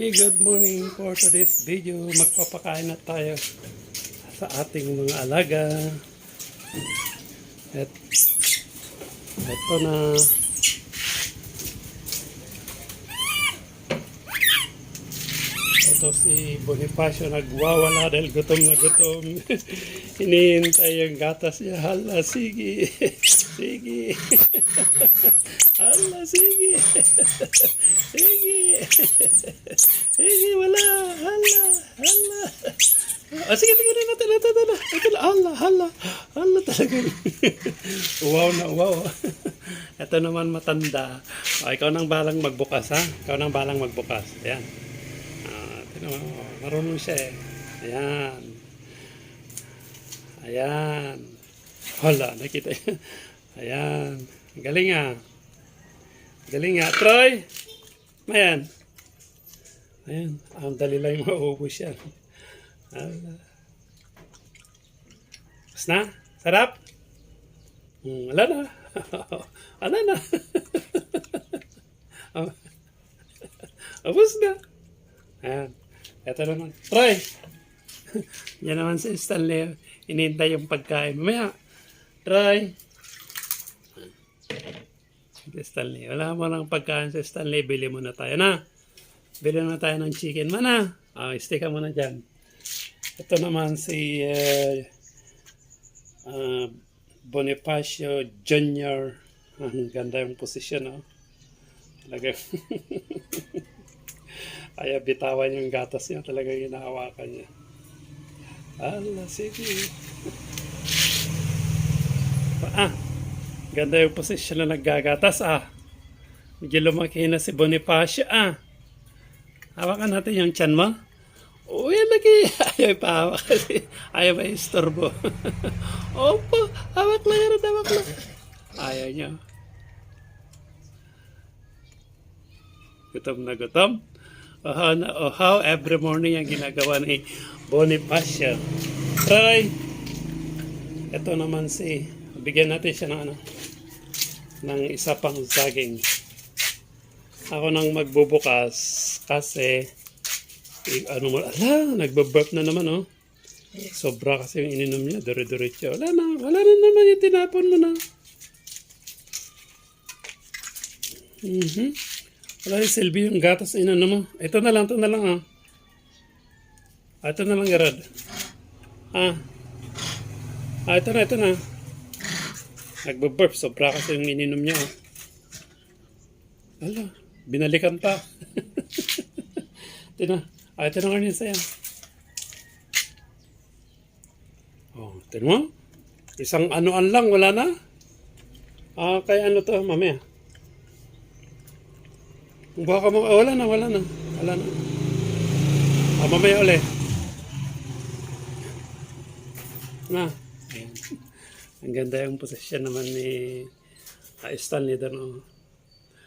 Okay, good morning for today's video. Magpapakain na tayo sa ating mga alaga. At ito na. Ito si Bonifacio nagwawala dahil gutom na gutom. Hinihintay yung gatas niya. Hala, sige. sige. Hala, sige. sige. Sige, wala. Hala, hala. Ah, sige, tingnan natin. Ito, ito, ito. Ito, hala, hala. Hala talaga. wow na, wow. Ito naman matanda. O, ikaw nang balang magbukas, ha? Ikaw nang balang magbukas. Ayan. Ah, tingnan mo. Marunong siya eh. Ayan. Ayan. Hala, nakita. Ayan. Galing ah. Galing nga. Troy! Ayan. Ayan. Ang dali lang maubos yan. Hala. Tapos na? Sarap? Hmm, wala na. wala na. Abos na. Ayan. Ito naman. Troy! Yan naman si Stanley. Inintay yung pagkain. Mamaya. Troy! Si Stanley. Wala mo ng pagkain si Stanley. Bili mo na tayo na. Bili na tayo ng chicken. Mana? Ah, stay ka muna dyan. Ito naman si uh, uh, Bonifacio Jr. Ang ganda yung posisyon, no? Talaga. Ayaw bitawan yung gatas niya. Talaga hinahawakan niya. Ala, sige. Ah, ganda yung posisyon na naggagatas, ah. Medyo lumaki na si Bonifacio, ah. Hawakan natin yung tiyan mo. Uy, lagi. Ayaw ipahawak kasi. Ayaw ba istorbo? Opo, hawak lang yan, hawak lang. Ayaw niya. Gutom na gutom. Ohaw na ohaw. Every morning ang ginagawa ni Bonifacio. Try. Ito naman si, bigyan natin siya ng ano, ng isa pang saging. Ako nang magbubukas kasi eh, ano mo, ala, nagbaburp na naman oh. Sobra kasi yung ininom niya, dure-diretso. Wala na, wala na naman yung tinapon mo na. Mhm. Wala yung silbi yung gatas inano mo. Ito na lang, ito na lang ah. Ah, ito na lang, Gerard. Ah. Ah, ito na, ito na. Nagbaburp, sobra kasi yung ininom niya. oh. Ala, binalikan pa. ito na. Ah, ito na nga niya sa'yo. Oh, ito mo. Isang anuan lang, wala na. Ah, kaya ano to, mamaya. Baka mo, ah, wala na, wala na. Wala na. Ah, mamaya ulit. Na. Ayan. Ang ganda yung posisyon naman ni uh, Stanley doon. Oh.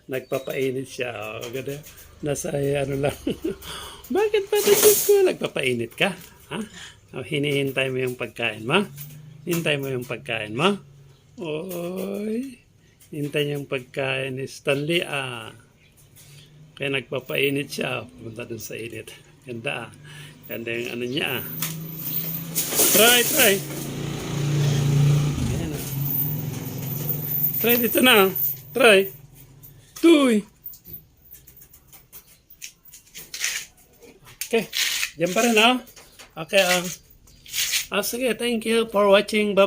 Nagpapainit siya. Oh, ganda. Nasa eh, ano lang. Bakit ba ito ko? Nagpapainit ka? Ha? Oh, hinihintay mo yung pagkain mo? Hintay mo yung pagkain mo? Oy. Hintay yung pagkain ni Stanley. Ah. Kaya nagpapainit siya. Pumunta dun sa init. Ganda ah. Ganda yung ano niya ah. Try, try. Ayan ah. Try dito na. ah. Try. Tuy. Okay. Diyan pa rin ah. Okay ah. Ah, sige. Thank you for watching. Bye.